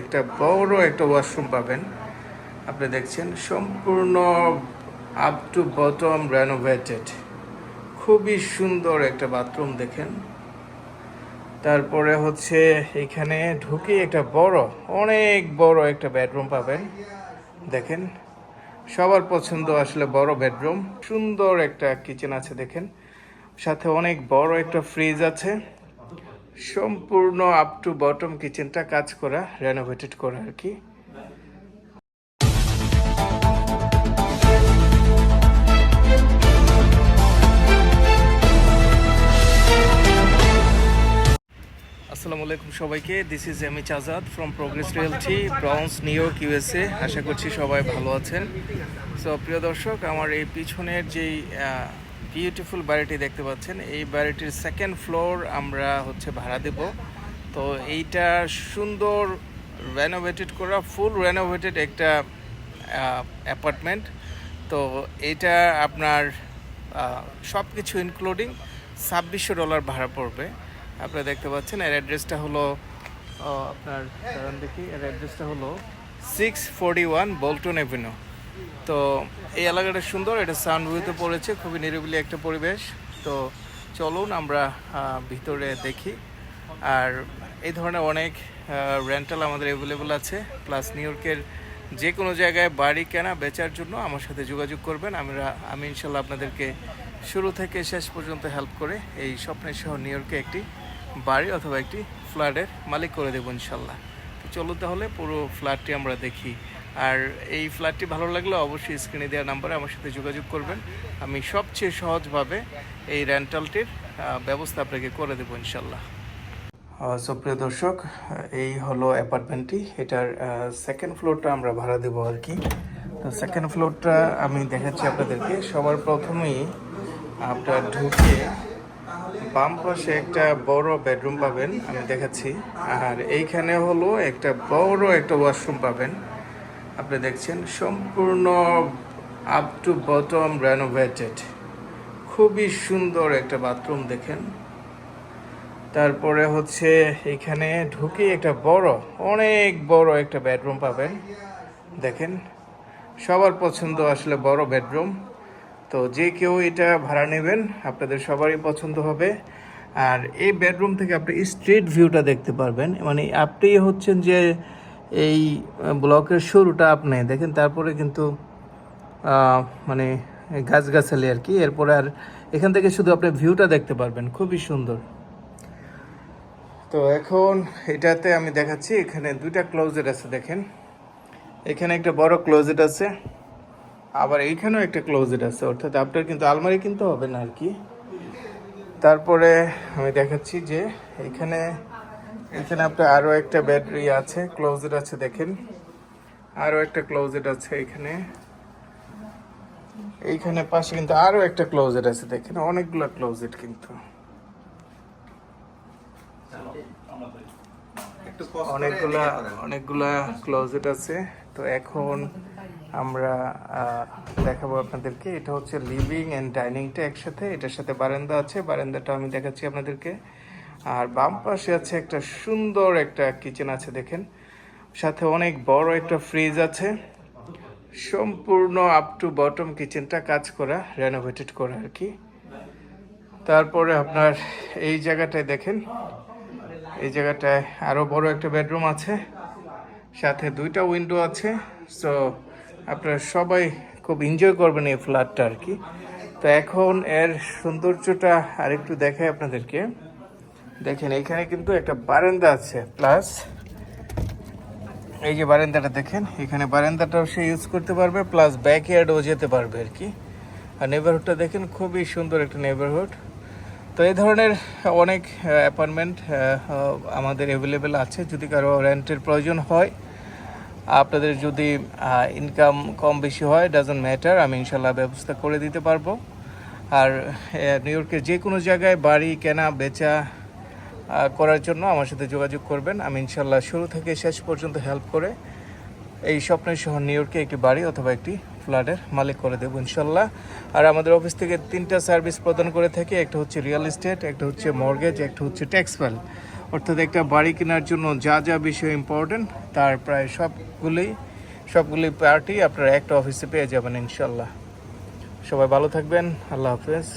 একটা বড় একটা ওয়াশরুম পাবেন। আপনি দেখছেন সম্পূর্ণ আপ টু বটম রেনোভেটেড খুবই সুন্দর একটা বাথরুম দেখেন। তারপরে হচ্ছে এখানে ঢুকে একটা বড়, অনেক বড় একটা বেডরুম পাবেন। দেখেন, সবার পছন্দ আসলে বড় বেডরুম সুন্দর একটা কিচেন আছে দেখেন। সাথে অনেক বড় একটা ফ্রিজ আছে। সম্পূর্ণ আপ টু বটম কিচেনটা কাজ করা রেনোভেটেড করা আর কি। আসসালামু আলাইকুম সবাইকে this is M H Azad from Progress Realty Browns New York USA আশা করছি সবাই ভালো আছেন। সো প্রিয় দর্শক, আমার এই পিছনের যেই বিউটিফুল বাড়িটি দেখতে পাচ্ছেন। এই বাড়িটির সেকেন্ড ফ্লোর আমরা হচ্ছে ভাড়া দেব। তো এইটা সুন্দর রেনোভেটেড করা ফুল রেনোভেটেড একটা অ্যাপার্টমেন্ট তো এটা আপনার সব কিছু ইনক্লুডিং ছাব্বিশশো ডলার ভাড়া পড়বে। আপনারা দেখতে পাচ্ছেন, এর অ্যাড্রেসটা হলো আপনার দেখি, এর অ্যাড্রেসটা হলো six forty one Bolton Avenue তো এই এলাকাটা সুন্দর, এটা সাউন্ডভিউতে পড়েছে, খুবই নিরিবিলি একটা পরিবেশ। তো চলুন আমরা ভিতরে দেখি। আর এই ধরনের অনেক রেন্টাল আমাদের অ্যাভেলেবল আছে। প্লাস নিউ ইয়র্কের যে কোনো জায়গায় বাড়ি কেনা, বেচার জন্য আমার সাথে যোগাযোগ করবেন। আমরা, আমি ইনশাল্লাহ আপনাদেরকে শুরু থেকে শেষ পর্যন্ত হেল্প করে এই স্বপ্নের শহর নিউ ইয়র্কে একটি বাড়ি অথবা একটি ফ্ল্যাটের মালিক করে দেবো ইনশাল্লাহ। চলো তাহলে পুরো ফ্ল্যাটটি আমরা দেখি। আর এই ফ্ল্যাটটি ভালো লাগলে অবশ্যই স্ক্রিনে দেওয়া নাম্বারে আমার সাথে যোগাযোগ করবেন। আমি সবচেয়ে সহজভাবে এই রেন্টালটির ব্যবস্থা আপনাকে করে দেবো ইনশাল্লাহ সুপ্রিয় দর্শক, এই হলো অ্যাপার্টমেন্টটি এটার সেকেন্ড ফ্লোরটা আমরা ভাড়া দেবো আর কি। তো সেকেন্ড ফ্লোরটা আমি দেখাচ্ছি আপনাদেরকে। সবার প্রথমেই আপনার ঢুকে বাম পাশে একটা বড় বেডরুম পাবেন, আমি দেখাচ্ছি। আর এইখানে হলো একটা বড় একটা ওয়াশরুম পাবেন। আপনি দেখছেন সম্পূর্ণ আপ টু বটম রেনোভেটেড খুবই সুন্দর একটা বাথরুম দেখেন। তারপরে হচ্ছে এখানে ঢুকে একটা বড়, অনেক বড় একটা বেডরুম পাবেন। দেখেন, সবার পছন্দ আসলে বড় বেডরুম তো যে কেউ এটা ভাড়া নেবেন, আপনাদের সবারই পছন্দ হবে। আর এই বেডরুম থেকে আপনি স্ট্রিট ভিউটা দেখতে পারবেন। মানে আপনি হচ্ছেন যে এই ব্লকের শুরুটা আপনি দেখেন, তারপরে কিন্তু মানে গাছগাছালি আর কি। এরপরে আর এখান থেকে শুধু আপনি ভিউটা দেখতে পারবেন। খুবই সুন্দর। তো এখন এটাতে আমি দেখাচ্ছি, এখানে দুইটা ক্লোজেট আছে, দেখেন। এখানে একটা বড় ক্লোজেট আছে, আবার এইখানেও একটা ক্লোজেট আছে। অর্থাৎ আপনার কিন্তু আলমারি কিনতে হবে না আর কি। তারপরে আমি দেখাচ্ছি যে এখানে এখানে আপনার আরও একটা ব্যাটারি আছে ক্লোজেট আছে দেখেন। আরও একটা ক্লোজেট আছে এখানে। এইখানে পাশে কিন্তু আরও একটা ক্লোজেট আছে দেখেন, অনেকগুলো ক্লোজেট কিন্তু। অনেকগুলা অনেকগুলা ক্লোজেট আছে। তো এখন আমরা দেখাবো আপনাদেরকে। এটা হচ্ছে লিভিং অ্যান্ড ডাইনিংটা একসাথে। এটার সাথে বারান্দা আছে। বারান্দাটা আমি দেখাচ্ছি আপনাদেরকে। আর বাম পাশে আছে একটা সুন্দর একটা কিচেন আছে দেখেন। সাথে অনেক বড় একটা ফ্রিজ আছে। সম্পূর্ণ আপ টু বটম কিচেনটা কাজ করা রেনোভেটেড করা আর কি। তারপরে আপনার এই জায়গাটায় দেখেন, এই জায়গাটায় আরও বড় একটা বেডরুম আছে। সাথে দুইটা উইন্ডো আছে। সো আপনারা সবাই খুব এনজয় করবেন এই ফ্ল্যাটটা আর কি। তো এখন এর সৌন্দর্যটা আরেকটু দেখায় আপনাদেরকে। দেখেন, এখানে কিন্তু একটা বারান্দা আছে প্লাস এই যে বারান্দাটা দেখেন, এখানে বারান্দাটাও সে ইউজ করতে পারবে প্লাস ব্যাক ইয়ার্ডও যেতে পারবে আর কি। আর নেবারহুডটা দেখেন, খুবই সুন্দর একটা নেবারহুড তো এই ধরনের অনেক অ্যাপার্টমেন্ট আমাদের অ্যাভেলেবেল আছে, যদি কারও রেন্টের প্রয়োজন হয়। আপনাদের যদি ইনকাম কম বেশি হয় ডাজন্ট ম্যাটার আমি ইনশাল্লাহ ব্যবস্থা করে দিতে পারব। আর নিউ ইয়র্কের যে কোনো জায়গায় বাড়ি কেনা, বেচা করার জন্য আমার সাথে যোগাযোগ করবেন। আমি ইনশাল্লাহ শুরু থেকে শেষ পর্যন্ত হেল্প করে এই স্বপ্নের শহর নিউ ইয়র্কে একটি বাড়ি অথবা একটি ফ্ল্যাটের মালিক করে দেবো ইনশাল্লাহ আর আমাদের অফিস থেকে তিনটা সার্ভিস প্রদান করে থাকি। একটা হচ্ছে রিয়েল এস্টেট একটা হচ্ছে মর্গেজ একটা হচ্ছে ট্যাক্স ফাইল অর্থাৎ একটা বাড়ি কেনার জন্য যা যা বিষয় ইম্পর্টেন্ট তার প্রায় সবগুলোই সবগুলি পার্টি আপনারা একটা অফিসে পেয়ে যাবেন ইনশাল্লাহ সবাই ভালো থাকবেন। আল্লাহ হাফেজ।